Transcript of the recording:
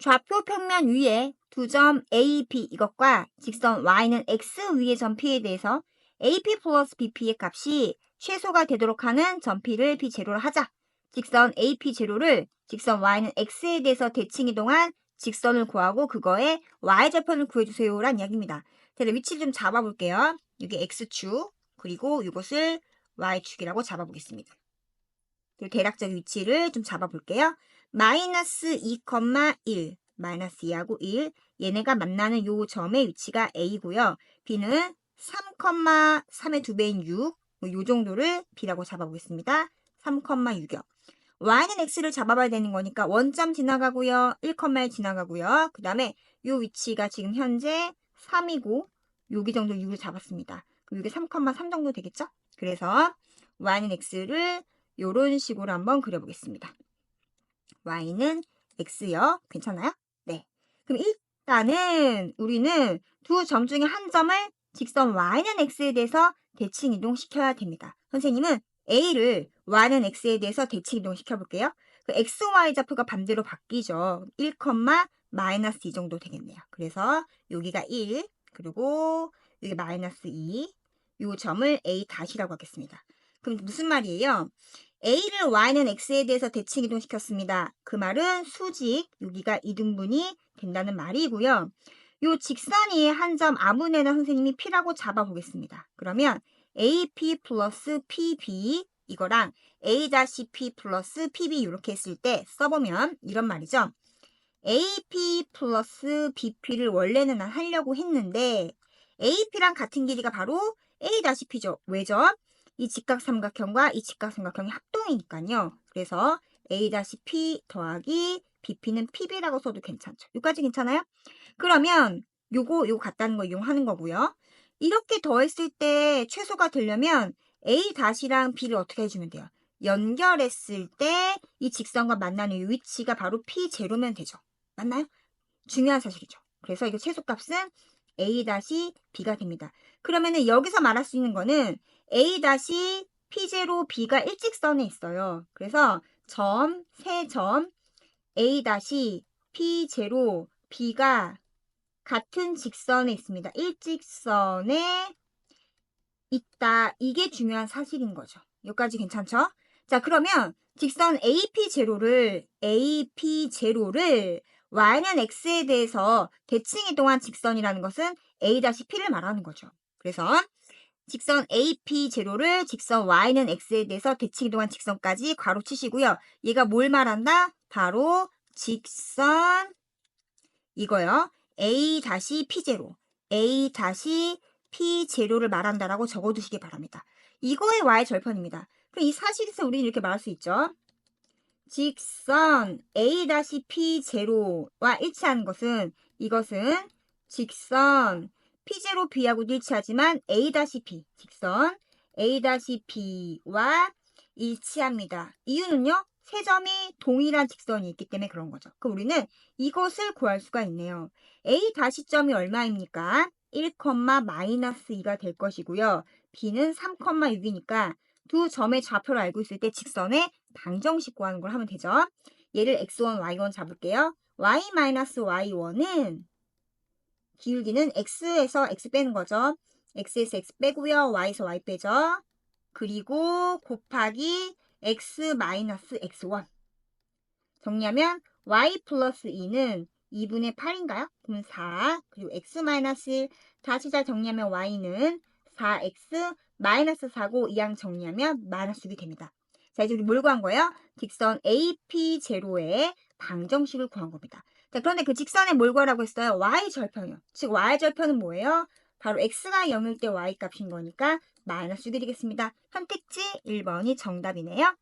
좌표 평면 위에 두 점 AP 이것과 직선 y는 x 위의 점 P에 대해서 AP 플러스 BP의 값이 최소가 되도록 하는 점 P를 B0로 하자. 직선 AP 제로를 직선 y는 x에 대해서 대칭 이동한 직선을 구하고 그거의 y절편을 구해주세요 라는 이야기입니다. 제가 위치를 좀 잡아볼게요. 여기 x축 그리고 이것을 y축이라고 잡아보겠습니다. 그리고 대략적 위치를 좀 잡아볼게요. 마이너스 2,1 마이너스 2하고 1 얘네가 만나는 요 점의 위치가 A고요. B는 3,3의 두 배인 6, 뭐 요 정도를 B라고 잡아보겠습니다. 3,6이요. Y는 X를 잡아봐야 되는 거니까 원점 지나가고요. 1,1 지나가고요. 그 다음에 요 위치가 지금 현재 3이고 여기 정도 6을 잡았습니다. 그럼 이게 3,3 정도 되겠죠? 그래서 Y는 X를 요런 식으로 한번 그려보겠습니다. Y는 X요. 괜찮아요? 네. 그럼 일단은 우리는 두 점 중에 한 점을 직선 Y는 X에 대해서 대칭 이동시켜야 됩니다. 선생님은 A를 Y는 X에 대해서 대칭 이동시켜 볼게요. 그 XY 좌표가 반대로 바뀌죠. 1, 마이너스 2 정도 되겠네요. 그래서 여기가 1, 그리고 여기 마이너스 2, 이 점을 A 다시라고 하겠습니다. 그럼 무슨 말이에요? A를 Y는 X에 대해서 대칭 이동시켰습니다. 그 말은 수직, 여기가 이등분이 된다는 말이고요. 요 직선이 한 점 아무데나 선생님이 P라고 잡아보겠습니다. 그러면 AP 플러스 PB 이거랑 A-P 플러스 PB 이렇게 했을 때 써보면 이런 말이죠. AP 플러스 BP를 원래는 하려고 했는데 AP랑 같은 길이가 바로 A-P죠. 왜죠? 이 직각삼각형과 이 직각삼각형이 합동이니까요. 그래서 A-P 더하기 BP는 PB라고 써도 괜찮죠. 여기까지 괜찮아요? 그러면 요거 요거 같다는 거 이용하는 거고요. 이렇게 더했을 때 최소가 되려면 A-랑 B를 어떻게 해주면 돼요? 연결했을 때 이 직선과 만나는 이 위치가 바로 P0면 되죠. 맞나요? 중요한 사실이죠. 그래서 이거 최소값은 A-B가 됩니다. 그러면은 여기서 말할 수 있는 거는 A-P0, B가 일직선에 있어요. 그래서 점, 세 점, A-P0, B가 같은 직선에 있습니다. 일직선에 있다. 이게 중요한 사실인 거죠. 여기까지 괜찮죠? 자, 그러면 직선 AP0를 AP0를 y는 x에 대해서 대칭 이동한 직선이라는 것은 a-p를 말하는 거죠. 그래서 직선 AP0를 직선 y는 x에 대해서 대칭 이동한 직선까지 괄호 치시고요. 얘가 뭘 말한다? 바로 직선 이거요. a-p0 a-p0를 말한다라고 적어두시기 바랍니다. 이거의 y 절편입니다. 그럼 이 사실에서 우리는 이렇게 말할 수 있죠. 직선 A-P0와 일치하는 것은 이것은 직선 P0, B하고도 일치하지만 A-P, 직선 A-P와 일치합니다. 이유는요. 세 점이 동일한 직선이 있기 때문에 그런 거죠. 그럼 우리는 이것을 구할 수가 있네요. A-점이 얼마입니까? 1, 마이너스 2가 될 것이고요. B는 3,6이니까 두 점의 좌표를 알고 있을 때 직선의 방정식 구하는 걸 하면 되죠. 얘를 x1, y1 잡을게요. y-y1은 기울기는 x에서 x 빼는 거죠. x에서 x 빼고요. y에서 y 빼죠. 그리고 곱하기 x-x1 정리하면 y 플러스 2는 2분의 8인가요? 그럼 4 그리고 x-1 다시 잘 정리하면 y는 4x 마이너스 4고 이항 정리하면 마이너스 6이 됩니다. 자, 이제 우리 뭘 구한 거예요? 직선 AP0의 방정식을 구한 겁니다. 자, 그런데 그 직선에 뭘 구하라고 했어요? Y절편이요. 즉, Y절편은 뭐예요? 바로 X가 0일 때 Y 값인 거니까 마이너스 6이 되겠습니다. 선택지 1번이 정답이네요.